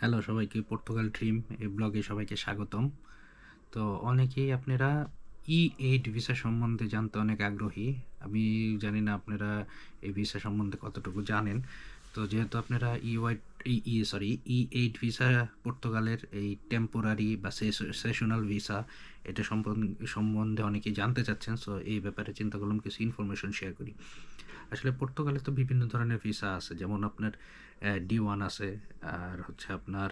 Hello সবাইকে Portugal dream এই ব্লগে সবাইকে স্বাগতম। তো অনেকেই আপনারা ই এইট ভিসা সম্বন্ধে জানতে অনেক আগ্রহী। আমি জানি না আপনারা এই ভিসা সম্বন্ধে কতটুকু জানেন। তো যেহেতু আপনারা E wait E sorry E eight visa পর্তুগালের এই টেম্পোরারি বা সেশনাল ভিসা এটা সম্বন্ধে অনেকেই জানতে চাচ্ছেন সো এই ব্যাপারে চিন্তা করলাম, কিছু ইনফরমেশন শেয়ার করি। আসলে পর্তুগালে তো বিভিন্ন ধরনের ভিসা আছে, যেমন আপনার ডি ওয়ান আছে, আর হচ্ছে আপনার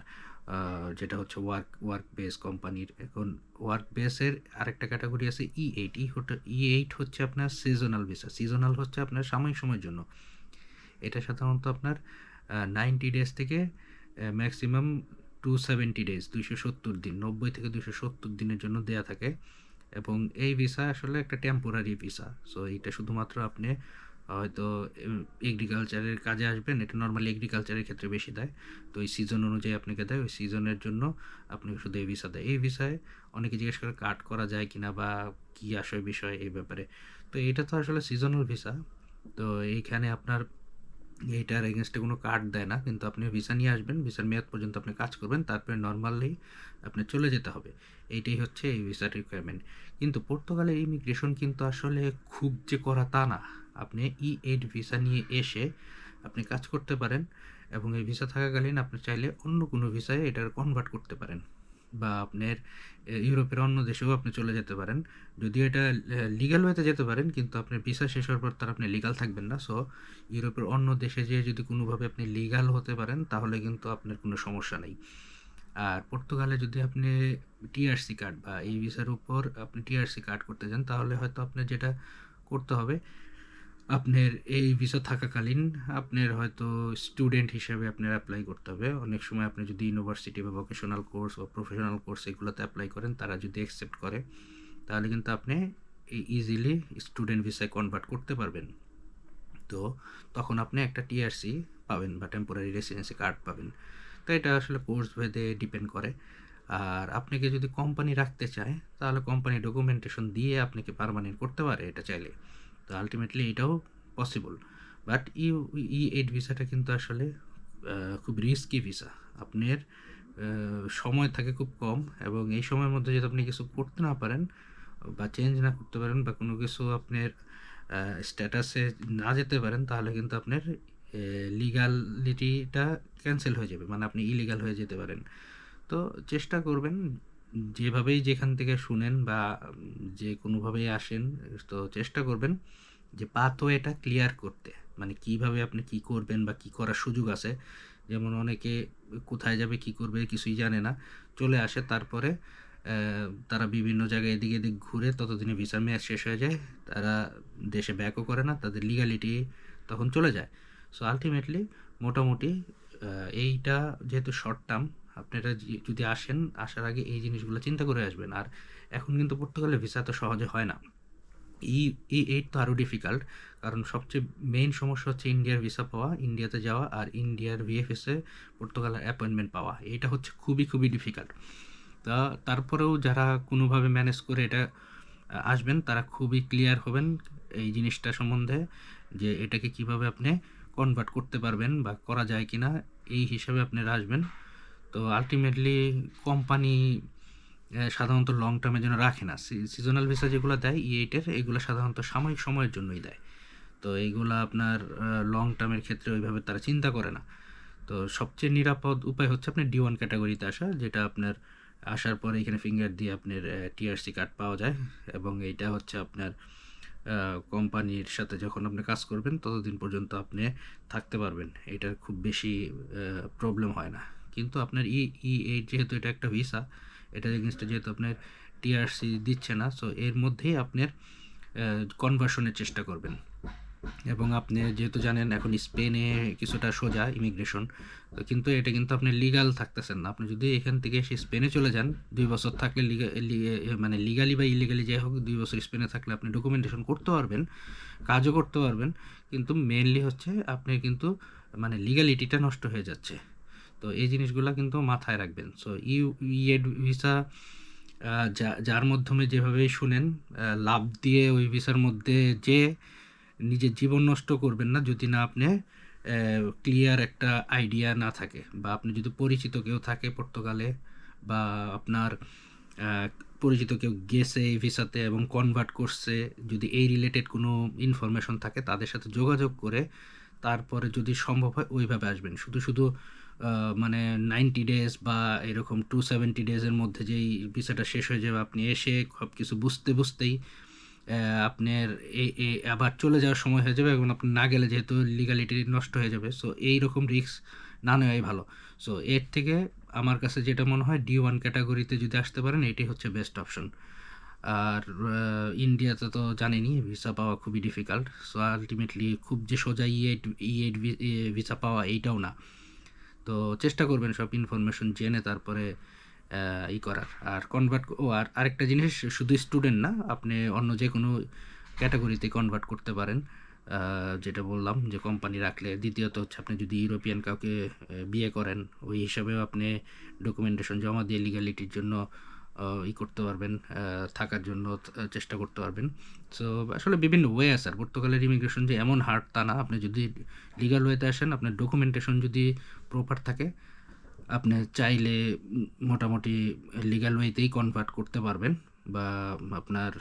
যেটা হচ্ছে ওয়ার্ক ওয়ার্ক বেস কোম্পানির এখন ওয়ার্ক বেসের আরেকটা ক্যাটাগরি আছে E eight E E eight হচ্ছে আপনার সিজনাল ভিসা সিজনাল হচ্ছে আপনার সাময়িক সময়ের জন্য। এটা সাধারণত আপনার নাইনটি ডেজ থেকে ম্যাক্সিমাম টু সেভেন্টি ডেজ দুইশো সত্তর দিন, নব্বই থেকে দুশো সত্তর দিনের জন্য দেয়া থাকে। এবং এই ভিসা আসলে একটা টেম্পোরারি ভিসা সো এটা শুধুমাত্র আপনি, হয়তো এগ্রিকালচারের কাজে আসবেন, এটা নর্মালি এগ্রিকালচারের ক্ষেত্রে বেশি দেয়। তো এই সিজন অনুযায়ী আপনাকে দেয়, ওই সিজনের জন্য আপনাকে শুধু এই ভিসা দেয়। এই ভিসায় অনেকে জিজ্ঞেস করে কাট করা যায় কিনা বা কী আসে বিষয় এই ব্যাপারে। তো এটা তো আসলে সিজনাল ভিসা তো এইখানে আপনার এইটার এগেনস্টে কোনো কার্ড দেয় না, কিন্তু আপনি ভিসা নিয়ে আসবেন ভিসার মেয়াদ পর্যন্ত আপনি কাজ করবেন, তারপরে নর্মালি আপনি চলে যেতে হবে। এইটাই হচ্ছে এই ভিসার রিকোয়ারমেন্ট কিন্তু পর্তুগালের ইমিগ্রেশন কিন্তু আসলে খুব যে করা তা না। আপনি ই এইট ভিসা নিয়ে এসে আপনি কাজ করতে পারেন এবং এই ভিসা থাকাকালীন আপনি চাইলে অন্য কোনো ভিসায় এটার কনভার্ট করতে পারেন। বা আপনার ইউরোপের অন্য দেশেও আপনি চলে যেতে পারেন। যদিও এটা লিগাল ওয়েতে যেতে পারেন, কিন্তু আপনার ভিসা শেষ হওয়ার পর তার আপনি লিগাল থাকবেন না। সো ইউরোপের অন্য দেশে যেয়ে যদি কোনোভাবে আপনি লিগাল হতে পারেন, তাহলে কিন্তু আপনার কোনো সমস্যা নেই। আর পর্তুগালে যদি আপনি টিআরসি কার্ড বা এই ভিসার উপর আপনি টিআরসি কার্ড করতে যান, তাহলে হয়তো আপনার যেটা করতে হবে আপনার এই ভিসা থাকাকালীন আপনার হয়তো স্টুডেন্ট হিসেবে আপনার অ্যাপ্লাই করতে হবে। অনেক সময় আপনি যদি ইউনিভার্সিটি বা ভোকেশনাল কোর্স বা প্রফেশনাল কোর্স এগুলোতে অ্যাপ্লাই করেন, তারা যদি অ্যাকসেপ্ট করে, তাহলে কিন্তু আপনি ইজিলি স্টুডেন্ট ভিসায় কনভার্ট করতে পারবেন। তো তখন আপনি একটা টিআরসি পাবেন বা টেম্পোরারি রেসিডেন্সি কার্ড পাবেন। তো এটা আসলে কোর্স ভেদে ডিপেন্ড করে। আর আপনাকে যদি কোম্পানি রাখতে চায়, তাহলে কোম্পানি ডকুমেন্টেশন দিয়ে আপনাকে পারমানেন্ট করতে পারে এটা চাইলে। তো আলটিমেটলি এটাও possible but E E eight ভিসাটা কিন্তু আসলে খুব রিস্কি ভিসা আপনার সময় থাকে খুব কম এবং এই সময়ের মধ্যে যদি আপনি কিছু করতে না পারেন বা চেঞ্জ না করতে পারেন বা কোনো কিছু আপনার স্ট্যাটাসে না যেতে পারেন, তাহলে কিন্তু আপনার লিগালিটিটা ক্যান্সেল হয়ে যাবে। মানে আপনি ইলিগাল হয়ে যেতে পারেন। তো চেষ্টা করবেন যেভাবেই যেখান থেকে শুনেন বা যে কোনোভাবেই আসেন, তো চেষ্টা করবেন যে পাথওয়েটা ক্লিয়ার করতে। মানে কীভাবে আপনি কি করবেন বা কি করার সুযোগ আছে। যেমন অনেকে কোথায় যাবে, কি করবে কিছুই জানে না, চলে আসে, তারপরে তারা বিভিন্ন জায়গায় এদিক এদিক ঘুরে ততদিনে ভিসার মেয়াদ শেষ হয়ে যায়, তারা দেশে ব্যাকও করে না, তাদের লিগালিটি তখন চলে যায়। সো আলটিমেটলি মোটামুটি এইটা যেহেতু শর্ট টার্ম আপনারা যদি আসেন, আসার আগে এই জিনিসগুলো চিন্তা করে আসবেন। আর এখন কিন্তু পর্তুগালে ভিসা তো সহজে হয় না। ই ই এইট তো আরও ডিফিকাল্ট কারণ সবচেয়ে মেইন সমস্যা হচ্ছে ইন্ডিয়ার ভিসা পাওয়া, ইন্ডিয়াতে যাওয়া আর ইন্ডিয়ার ভিএফএসে পর্তুগালের অ্যাপয়েন্টমেন্ট পাওয়া। এটা হচ্ছে খুবই খুবই ডিফিকাল্ট তা তারপরেও যারা কোনোভাবে ম্যানেজ করে এটা আসবেন, তারা খুবই ক্লিয়ার হবেন এই জিনিসটা সম্বন্ধে যে এটাকে কীভাবে আপনি কনভার্ট করতে পারবেন বা করা যায় কিনা, এই হিসাবে আপনারা আসবেন। তো আলটিমেটলি কোম্পানি সাধারণত লং টার্মের জন্য রাখে না। সিজনাল ভিসা যেগুলো দেয় ই এইটের এগুলো সাধারণত সাময়িক সময়ের জন্যই দেয়। তো এইগুলো আপনার লং টার্মের ক্ষেত্রে ওইভাবে তারা চিন্তা করে না। তো সবচেয়ে নিরাপদ উপায় হচ্ছে আপনার ডি ওয়ান ক্যাটাগরিতে আসা, যেটা আপনার আসার পরে এখানে ফিঙ্গার দিয়ে আপনার টিআরসি কার্ড পাওয়া যায়। এবং এইটা হচ্ছে আপনার কোম্পানির সাথে যখন আপনি কাজ করবেন, ততদিন পর্যন্ত আপনি থাকতে পারবেন। এটার খুব বেশি প্রবলেম হয় না। কিন্তু আপনার ই ই এইট যেহেতু এটা একটা ভিসা এটার এগেনস্টে যেহেতু আপনার টিআরসি দিচ্ছে না সো এর মধ্যেই আপনার কনভার্সনের চেষ্টা করবেন। এবং আপনি যেহেতু জানেন এখন স্পেনে কিছুটা সোজা ইমিগ্রেশন তো কিন্তু এটা কিন্তু আপনি লিগাল থাকতেছেন না। আপনি যদি এখান থেকে এসে স্পেনে চলে যান, দুই বছর থাকলে মানে লিগালি বা ইলিগালি যাই হোক, দুই বছর স্পেনে থাকলে আপনি ডকুমেন্টেশন করতে পারবেন, কাজও করতে পারবেন, কিন্তু মেনলি হচ্ছে আপনি কিন্তু মানে লিগালিটিটা নষ্ট হয়ে যাচ্ছে। তো এই জিনিসগুলো কিন্তু মাথায় রাখবেন। সো ইউ ইএড ভিসা যা- যার মাধ্যমে যেভাবেই শুনেন লাভ দিয়ে ওই ভিসার মধ্যে যে নিজের জীবন নষ্ট করবেন না, যদি না আপনি ক্লিয়ার একটা আইডিয়া না থাকে বা আপনি যদি পরিচিত কেউ থাকে পর্তুগালে বা আপনার পরিচিত কেউ গেছে এই ভিসাতে এবং কনভার্ট করছে, যদি এই রিলেটেড কোনো ইনফরমেশন থাকে, তাদের সাথে যোগাযোগ করে তারপরে যদি সম্ভব হয় ওইভাবে আসবেন। শুধু শুধু মানে নাইনটি ডেজ বা এরকম টু সেভেন্টি ডেজের মধ্যে যেই ভিসাটা শেষ হয়ে যাবে, আপনি এসে সব কিছু বুঝতে বুঝতেই আপনার এই আবার চলে যাওয়ার সময় হয়ে যাবে এবং আপনি না গেলে যেহেতু লিগালিটি নষ্ট হয়ে যাবে। সো এই রকম রিস্ক না নেওয়াই ভালো। সো এর থেকে আমার কাছে যেটা মনে হয় ডি ওয়ান ক্যাটাগরিতে যদি আসতে পারেন, এটাই হচ্ছে বেস্ট অপশন আর ইন্ডিয়াতে তো জানেনই ভিসা পাওয়া খুবই ডিফিকাল্ট সো আলটিমেটলি খুব যে সোজা ই এইট ই ভিসা পাওয়া এইটাও না। তো চেষ্টা করবেন সব ইনফরমেশন জেনে তারপরে ই করার। আর কনভার্ট ও, আর আরেকটা জিনিস, শুধু স্টুডেন্ট না, আপনি অন্য যে কোনো ক্যাটাগরিতে কনভার্ট করতে পারেন। যেটা বললাম যে কোম্পানি রাখলে। দ্বিতীয়ত হচ্ছে আপনি যদি ইউরোপিয়ান কাউকে বিয়ে করেন, ওই হিসাবেও আপনি ডকুমেন্টেশন জমা দিয়ে লিগ্যালিটির জন্য ই করতে পারবেন থাকার জন্য চেষ্টা করতে পারবেন। সো আসলে বিভিন্ন ওয়ে আছে আর। পর্তুগালের ইমিগ্রেশন যে এমন হার্ড তা না। আপনি যদি লিগাল ওয়েতে আসেন, আপনার ডকুমেন্টেশন যদি প্রপার থাকে, আপনি চাইলে মোটামুটি লিগ্যাল ওয়েতেই কনভার্ট করতে পারবেন বা আপনার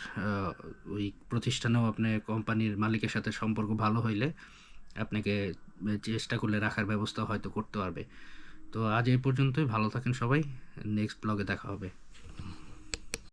ওই প্রতিষ্ঠানেও আপনি কোম্পানির মালিকের সাথে সম্পর্ক ভালো হইলে আপনাকে চেষ্টা করলে রাখার ব্যবস্থা হয়তো করতে পারবে। তো আজ এই পর্যন্তই। ভালো থাকেন সবাই। নেক্সট ব্লগে দেখা হবে।